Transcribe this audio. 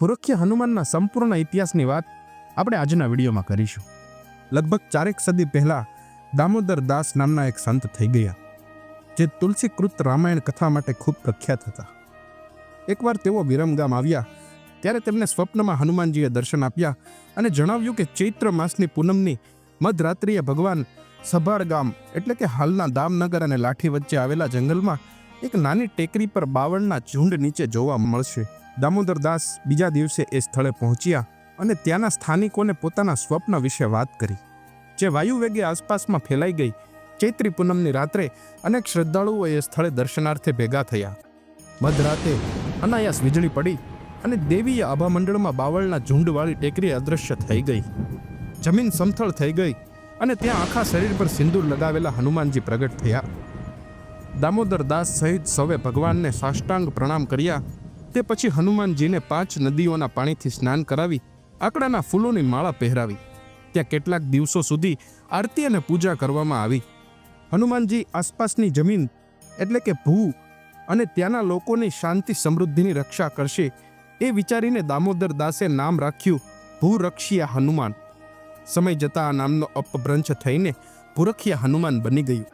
પુરખ્ય હનુમાનના સંપૂર્ણ ઇતિહાસની વાત આપણે આજના વિડીયોમાં કરીશું. લગભગ ચારેક સદી પહેલા દામોદર દાસ નામના એક સંત થઈ ગયા, જે તુલસીકૃત રામાયણ કથા માટે ખૂબ પ્રખ્યાત હતા. એકવાર તેઓ વિરમગામ આવ્યા, ત્યારે તેમને સ્વપ્નમાં હનુમાનજીએ દર્શન આપ્યા અને જણાવ્યું કે ચૈત્ર માસની પૂનમની મધરાત્રિએ ભગવાન સભાળ ગામ એટલે કે હાલના દામનગર અને લાઠી વચ્ચે આવેલા જંગલમાં એક નાની ટેકરી પર બાવળના ઝુંડ નીચે જોવા મળશે. દામોદર દાસ બીજા દિવસે એ સ્થળે પહોંચ્યા અને ત્યાંના સ્થાનિકોને પોતાના સ્વપ્ન વિશે વાત કરી. જે વાયુવેગે આસપાસમાં ફેલાઈ ગઈ. ચૈત્રી પૂનમની રાત્રે અનેક શ્રદ્ધાળુઓ એ સ્થળે દર્શનાર્થે ભેગા થયા. મધરાતે અનાયાસ વીજળી પડી અને દેવીય આભામંડળમાં બાવળના ઝુંડવાળી ટેકરી અદૃશ્ય થઈ ગઈ. જમીન સમથળ થઈ ગઈ અને ત્યાં આખા શરીર પર સિંદૂર લગાવેલા હનુમાનજી પ્રગટ થયા. દામોદર દાસ સહિત સૌએ ભગવાનને સાષ્ટાંગ પ્રણામ કર્યા. તે પછી હનુમાનજીને પાંચ નદીઓના પાણીથી સ્નાન કરાવી, આકડાના ફૂલોની માળા પહેરાવી. ત્યાં કેટલાક દિવસો સુધી આરતી અને પૂજા કરવામાં આવી. હનુમાનજી આસપાસની જમીન, એટલે કે ભૂ, અને ત્યાંના લોકોની શાંતિ સમૃદ્ધિની રક્ષા કરશે એ વિચારીને દામોદર દાસે નામ રાખ્યું, ભૂરક્ષિયા હનુમાન. સમય જતાં આ નામનો અપભ્રંશ થઈને ભૂરખિયા હનુમાન બની ગયું.